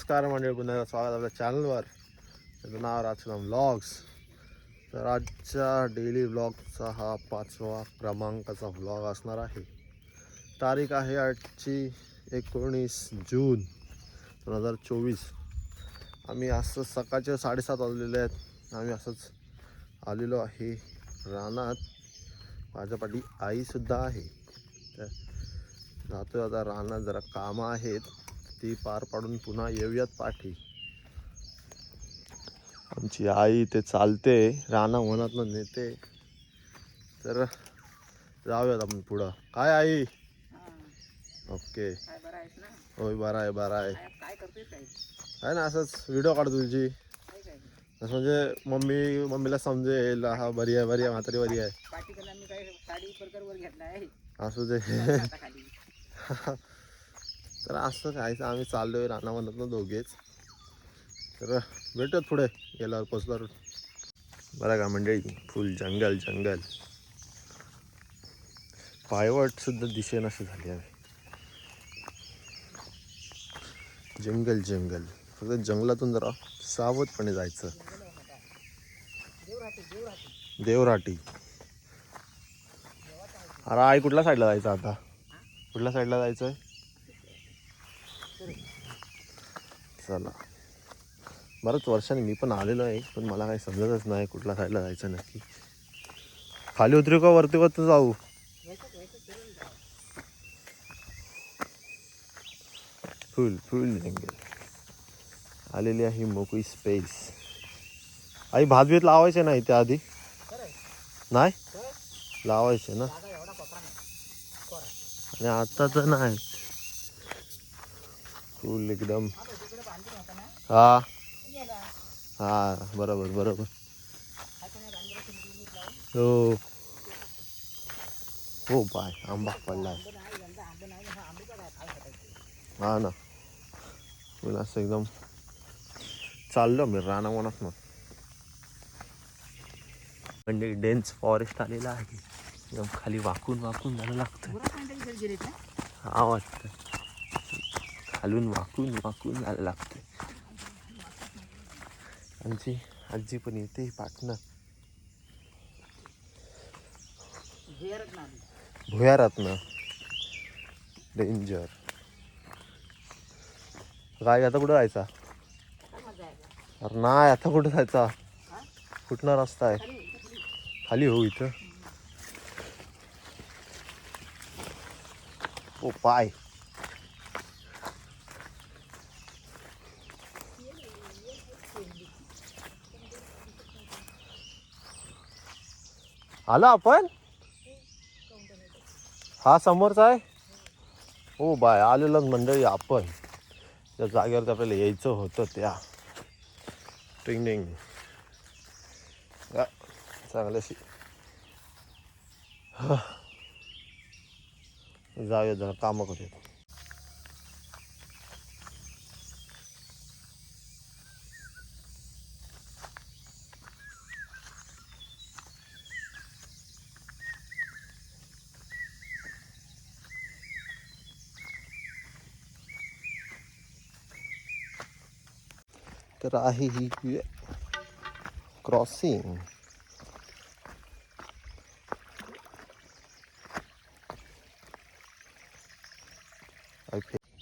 स्वागत आपल्या चॅनलवर त्याचं नाव राजनाम व्लॉग्स तर आजच्या डेली व्लॉगचा हा पाचवा क्रमांकाचा व्लॉग असणार आहे. तारीख आहे आजची एकोणीस जून दोन हजार चोवीस. आम्ही असं सकाळचे साडेसात वाजलेले आहेत. आम्ही असंच आलेलो आहे रानात. माझ्या पाठी आईसुद्धा आहे. तर जातोय आता रानात जरा कामं आहेत. ती पार पाडून पुन्हा येऊयात पाठी. आमची आई ते चालते राणा मनातनं नेते. तर जाऊयात आपण पुढं. काय आई? ओके. होय बरा आहे बरा आहे. काय ना असंच व्हिडिओ काढतो तुझी. असं म्हणजे मम्मी मम्मीला समजेल हा बरी आहे बरी आहे म्हातारी बरी आहे. असू दे. तर असं काय आम्ही चाललोय राणा म्हणत दोघेच. तर भेटत पुढे गेल्यावर पोचल्यावर बरं का मंडळी फुल जंगल जंगल. पायवट सुद्धा दिसेनाशी झाली आहे. जंगल जंगल. फक्त जंगलातून जरा सावधपणे जायचं. देवराटी. अरे आई कुठल्या साईडला जायचं आता? कुठल्या साईडला जायचं आहे चला बरंच वर्षांनी मी पण आलेलो आहे पण मला काही समजतच नाही कुठला खायला जायचं नक्की. खाली उतरू का वरती वरती जाऊ? फुल फुल जंगल आलेली आहे मोकळी स्पेस आई भात बीत लावायचे ना इथे आधी? नाही? लावायचे ना? आणि आता तर नाही. फुल एकदम आता तिकडे बांधून होता ना हा. हा बरोबर बरोबर. हो. हो बाय आंबा नाही हा ना. पण असं एकदम. चाललो मी राणा म्हणत ना म्हणजे डेन्स फॉरेस्ट आलेला आहे. एकदम खाली वाकून वाकून जायला लागतं हा वाटतं खालून वाकून वाकून जायला लागतं आमची आजी पण येते पाटणं झेरच डेंजर काय आता कुठं जायचा? अरे नाही आता कुठं जायचा? कुठला रस्ता आहे? खाली खाली हो इथं. ओ पाय. आला आपण? हा समोरचा आहे? हो बाय आलेलं मंडळी आपण. त्या जागेवर आपल्याला यायचं होतं त्या. टिंग टिंग. चांगल्याशी. जाऊया जरा कामं करूया तर आहे ही क्रॉसिंग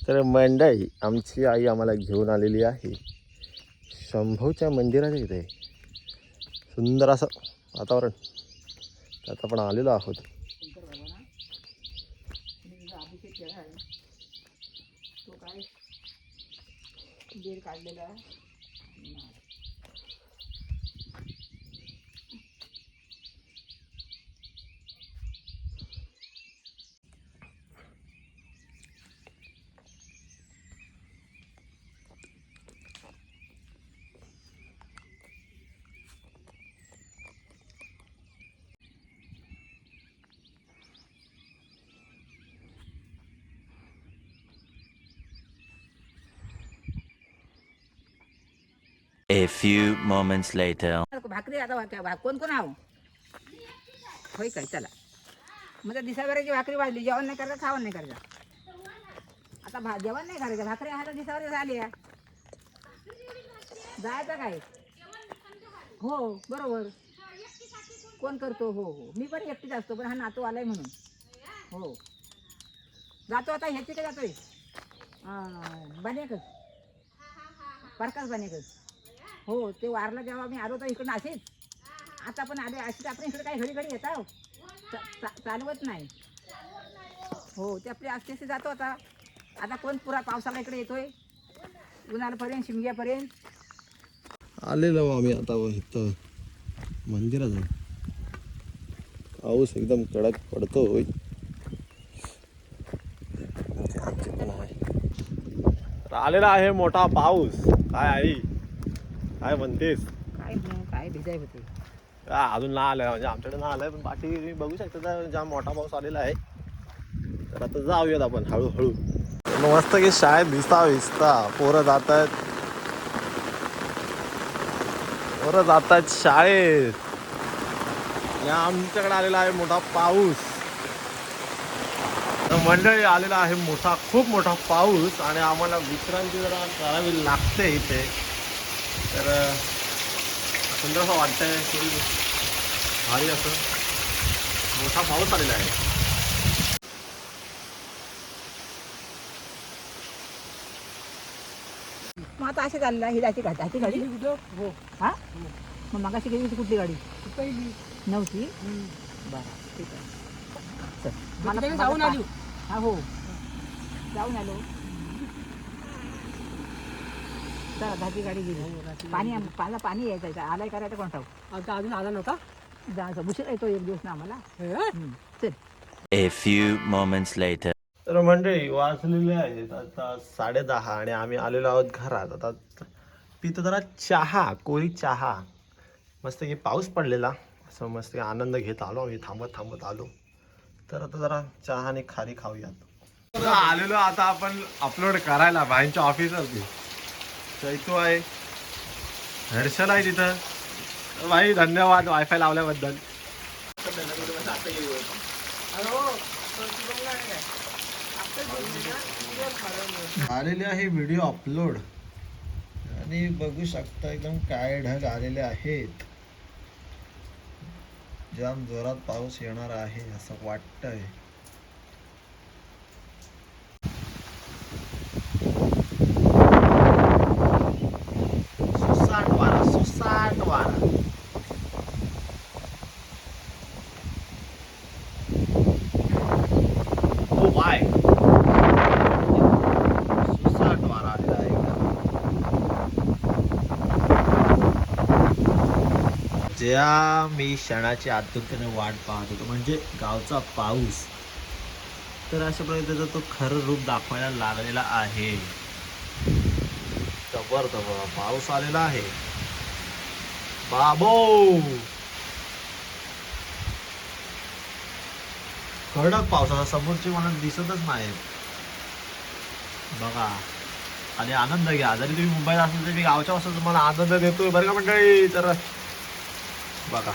तर मंडई आमची आई आम्हाला घेऊन आलेली आहे. शंभूच्या मंदिराच्या इथे. सुंदर असं वातावरण. त्यात आपण आलेलो आहोत. आहे काढलेला Mm. A few moments later. भाकरी आता वाटते भा कोण कोण आहो? होय काय? चला. मग त्या दिसावऱ्याची भाकरी वाजली. जेवण नाही करायचं खावण नाही करायचं आता भा जेवण नाही करायचं. भाकरी आता दिसावर झाली जायचं काय? हो बरोबर. कोण करतो? हो हो. मी पण एकटीच असतो पण हा नातू आलाय म्हणून. हो. जातो आता? ह्याची जातोय? बनेकच. परकाच बनेकच. हो ते वारलं जेव्हा मी आलो तर इकडून असेच. आता पण आले अशीच आपण इकडे काही घडी घडी येता हो. चा- चालवत नाही. हो ते आपले असते असे जातो आता. आता कोण पुरा पावसाला इकडे येतोय? उन्हाळ्यापर्यंत शिमग्यापर्यंत. आलेलो आम्ही आता इथं मंदिरात पाऊस एकदम कडक पडतोय तर आलेला आहे मोठा पाऊस. काय आई? काय म्हणतेस? काय काय भिजाय होते अजून ना आलं म्हणजे आमच्याकडे ना आलंय पण बाकी तुम्ही बघू शकता जाम मोठा पाऊस आलेला आहे. तर आता जाऊयात आपण हळूहळू. मस्त की शाळेत भिजता भिजता पोरं जात आहेत पोरं जात आहेत शाळेत. आणि आमच्याकडे आलेला आहे मोठा पाऊस. मंडळी आलेला आहे मोठा खूप मोठा पाऊस आणि आम्हाला विश्रांती जरा करावी लागते इथे. तर असं वाटतंय थोडी भारी असं. मोठा पाऊस आलेला आहे. मग आता असे चाललं ही जायची गाडी जायची गाडी? हो. हा? मग मगाशी गेली होती कुठली गाडी? पहिली. नव्हती? बरं ठीक आहे. चल. मला जाऊन आली? हा हो. जाऊन आलो. चला धाची गाडी गेली. पाणी पाला पाणी यायचं इथं. आलाय करायचं कोण ठाऊ आता अजून आला नव्हता? जायचं उशीर येतो एक दिवस ना आम्हाला. हे? हम्म. चल. A few moments later. तर मंडळी वाजलेले आहेत आता साडे दहा आणि आम्ही आलेलो आहोत घरात. आता पितो जरा चहा कोरी चहा. मस्त की पाऊस पडलेला. असं मस्त की आनंद घेत आलो आम्ही थांबत थांबत आलो. तर आता जरा चहा आणि खारी खाऊयात. आलेलो आता आपण अपलोड करायला भाईंच्या ऑफिसवरती चैतू आहे. हर्षल आहे तिथं. भाई धन्यवाद वायफाय लावल्याबद्दल. आलेले आहे व्हिडिओ अपलोड आणि बघू शकता एकदम काय ढग आलेले आहेत. जाम जोरात पाऊस येणार आहे असं वाटतंय सुसाट वारा सुसाट वारा ओ बाय सुसाट वारा आलेला आहे एकदम. ज्या मी क्षणाची आतुरतेने वाट पाहत होतो म्हणजे गावचा पाऊस तर अशा प्रकारे त्याचा तो खरं रूप दाखवायला लागलेला आहे. जबरदस्त पाऊस आलेला आहे. बाबो! कडक पावसाचा समोरची मला दिसतच नाही बघा आणि आनंद घ्या. जरी तुम्ही मुंबईत असाल तरी मी गावच्या वाजता तुम्हाला आनंद देतोय बरं का मंडळी? तर बघा.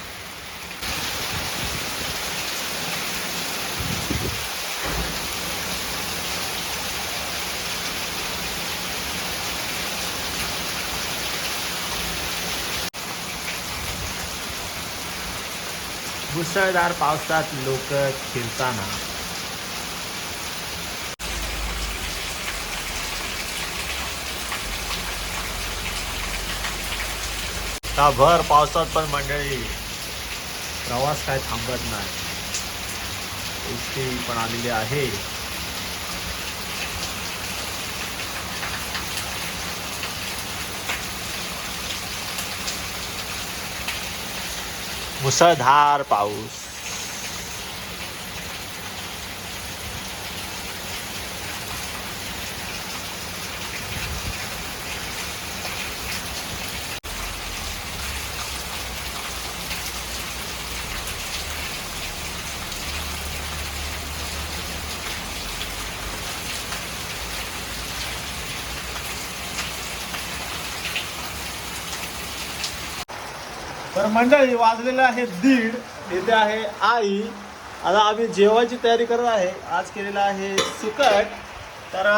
मुसळधार पावसात लोक फिरताना का भर पावसात पण मंडळी प्रवास काय थांबत नाही. एसटी पण आलेली आहे. मुसळधार पाऊस. तर मंडळी वाजलेलं आहे दीड. इथे आहे आई. आता आम्ही जेवायची तयारी करत आहे. आज केलेलं आहे सुकट. तर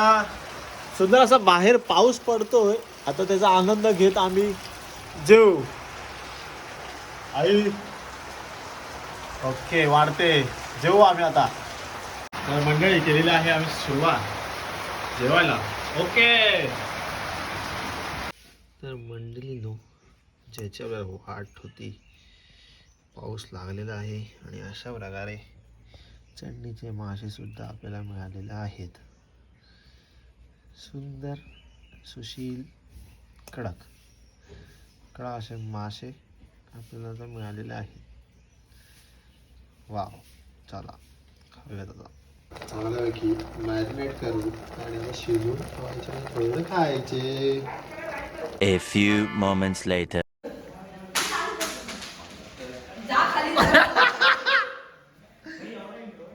सुंदर असा बाहेर पाऊस पडतोय. आता त्याचा आनंद घेत आम्ही जेऊ. आई. ओके वाढते. जेऊ आम्ही आता. तर मंडळी केलेली आहे आम्ही सुरुवात. जेवायला. ओके तर मंडळी नो ज्याच्या वाट होती पाऊस लागलेला आहे आणि अशा प्रकारे चटणीचे मासे सुद्धा आपल्याला मिळालेले आहेत. सुंदर सुशील कडक कडक असे मासे आपल्याला आता मिळालेले आहेत. वाव चला खाऊयात आता. चांगल्यापैकी मॅरिनेट करू आणि शिजून थोडं खायचे. A few moments later.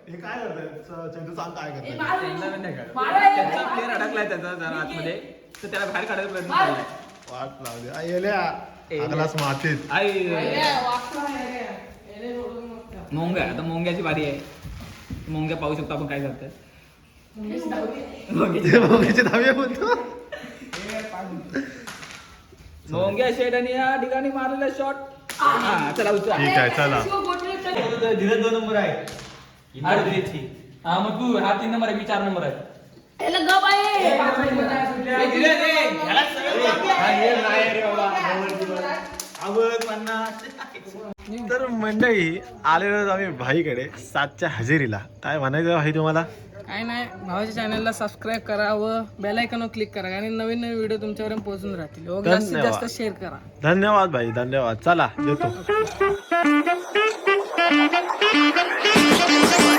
हे काय सांग काय करताय त्यांचा प्लेअर अडकलाय त्याचा जरा आतमध्ये. तर त्याला बाहेर काढायचा प्रयत्न चाललाय वाट लावली आ, येल्या. मातीत. आई. मोंग्या. आता मोंग्याची बारी आहे. मोंग्या पाहू शकतो आपण काय करतोय धावे मोंग्या शेड आणि या ठिकाणी मारलेला शॉट हा चला उचला. ठीक आहे चला. धीरज दोन नंबर आहे. हा मग तू हा तीन नंबर आहे मी चार नंबर आहे. तर मंडळी आलेलो आम्ही भाईकडे सातच्या हजेरीला. काय म्हणायचं भाई तुम्हाला? काय नाही भावाच्या चॅनलला सबस्क्राईब करा व बेल आयकॉनवर क्लिक करा आणि नवीन नवीन व्हिडिओ तुमच्यापर्यंत पोहोचून राहतील. व जास्तीत धन्यवाद. जास्त शेअर करा. धन्यवाद भाई धन्यवाद. चला येतो.